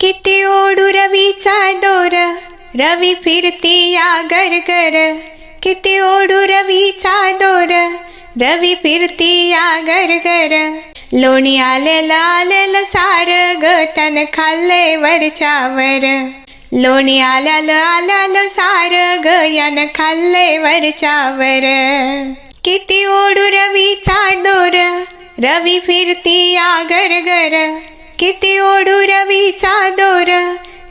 किती ओढू रवीचा दोर? रवी फिरती या गरगर किती ओढू रवीचा दोर? रवी फिरती या गरगर लोणी आलेलं आलेलं सार ग त्यानं खाल्ले वरच्यावर लोणी आल्यालं आल्यालं सार ग यानं खाल्ले वरच्यावर किती ओढू रवीचा दोर? रवी फिरती या गरगर किती ओढू रवीचा दोर?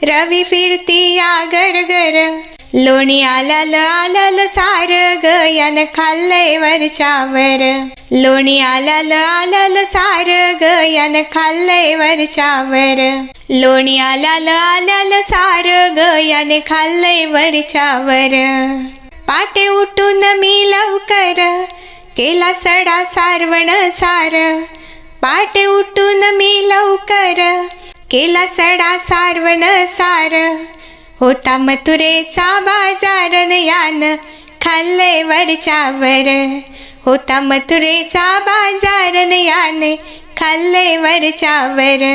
रवी फिरती या गरगर लोणी आलाल आलाल सार ग यानं खाल्लंय वरच्यावर लोणी आलाल आलाल सार ग यानं खाल्लंय वरच्यावर लोणी आलाल आलाल सार ग याने खाल्लंय वरच्यावर पाटे उठून मी लवकर केला सडा सारवण सार. पाटे उठून मी लवकर. केला सडा सारवण सार. होता मथुरेचा बाजार न यान खाल्ले वरच्यावर. होता मथुरेचा बाजार न यान खाल्ले वरच्यावर.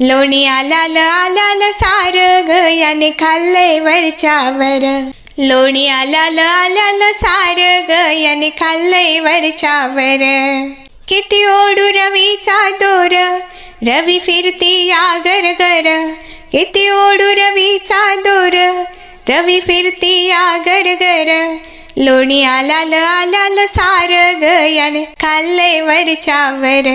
लोणी आलाल आलाल सार ग याने खाल्ले वरच्यावर. लोणी आलाल आलाल सार ग याने खाल्ले वरच्यावर. किती ओढू रवीचा दोर? रवी फिरती या घर किती ओढू रवीचा दोर? रवी फिरती या गरगर लोणी आलाल आलाल सार गयाने याने खाल्ले वरच्यावर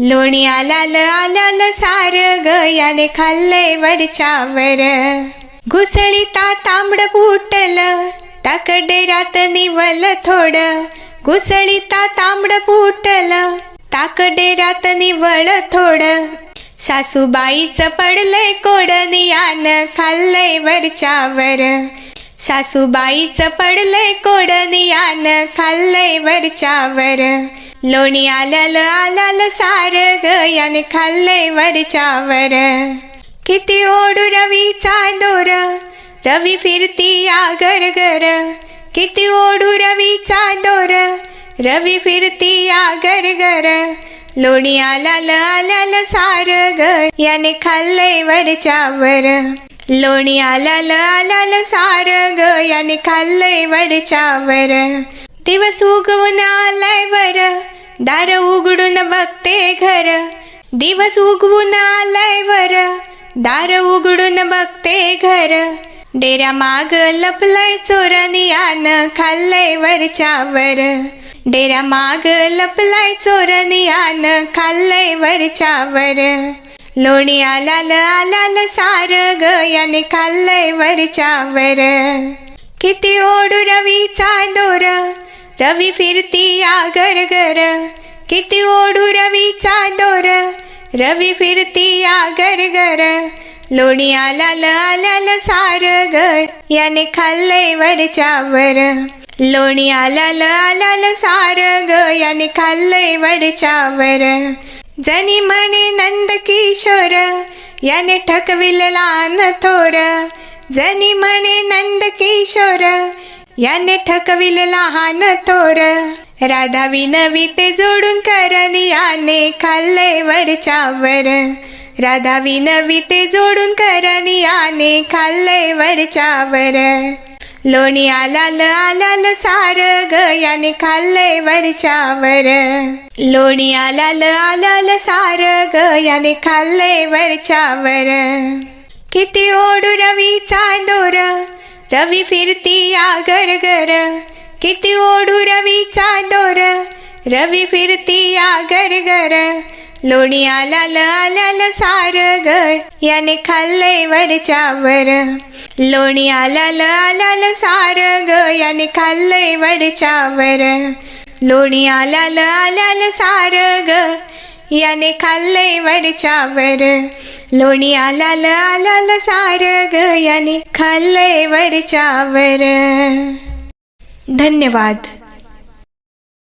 लोणी आलाल आलाल सार गयाने याने खाल्ले वरच्यावर घुसळीता तांबड फुटल ताकडेरात निवल थोड. घुसळीता तांबड फुटल ताकडेरात निवळ थोड. सासूबाईचं पडलंय कोडनियान खाल्लंय वरच्यावर. सासूबाईचं पडलंय कोडनियान खाल्लंय वरच्यावर. लोणी आल्यालं आल्यालं सार ग याने खाल्लंय वरच्यावर. किती ओढू रवीचा दोर रवी फिरती या गरगर किती ओढू रवीचा दोर? रवी फिरती या गरगर लोणी आलाल आलाल सार ग. याने खाल्लंय वरच्यावर लोणी आलाल आलाल सार ग. याने खाल्लंय वरच्यावर दिवस उगवून आलाय वर. दार उघडून बघते घर. दिवस उगवून आलाय वर. दार उघडून बघते घर. डेऱ्या माग लपलाय चोरनियान खाल्लंय वरच्यावर. डेऱ्या माग लपलाय चोरनियान खाल्लंय वरच्यावर. लोणी आलाल आलाल सार ग याने खाल्लंय वरच्यावर. किती ओढू रवीचा दोर रवी फिरती या गरगर किती ओढू रवीचा दोर रवी फिरती या गरगर लोणी आलाल आलाल सार ग याने खाल्लंय वरच्यावर लोणी आलाल आलाल सार ग याने खाल्लंय वरच्यावर जनी म्हणे नंद किशोर याने ठकविलेला न थोर. जनी म्हणे नंद किशोर याने ठकविलेला लहान थोर. राधा विनवी ते जोडून करन याने खाल्लंय वरच्यावर. राधा विनवी ते जोडून करणी याने खाल्लंय वरच्यावर. लोणी आलाल आलाल सार ग याने खाल्लंय वरच्यावर. लोणी आलाल आलाल सार ग याने खाल्लंय वरच्यावर. किती ओढू रवी चांदोर रवी फिरती या गरगर किती ओढू रवी चांदोर रवी फिरती या गरगर लोणी आलाल आलाल सार ग. याने खाल्लंय वरच्यावर लोणी आलाल आलाल सार ग. याने खाल्लंय वरच्यावर लोणी आलाल आलाल सार ग. याने खाल्लंय वरच्यावर लोणी आलाल आलाल सार ग. याने खाल्लंय वरच्यावर धन्यवाद.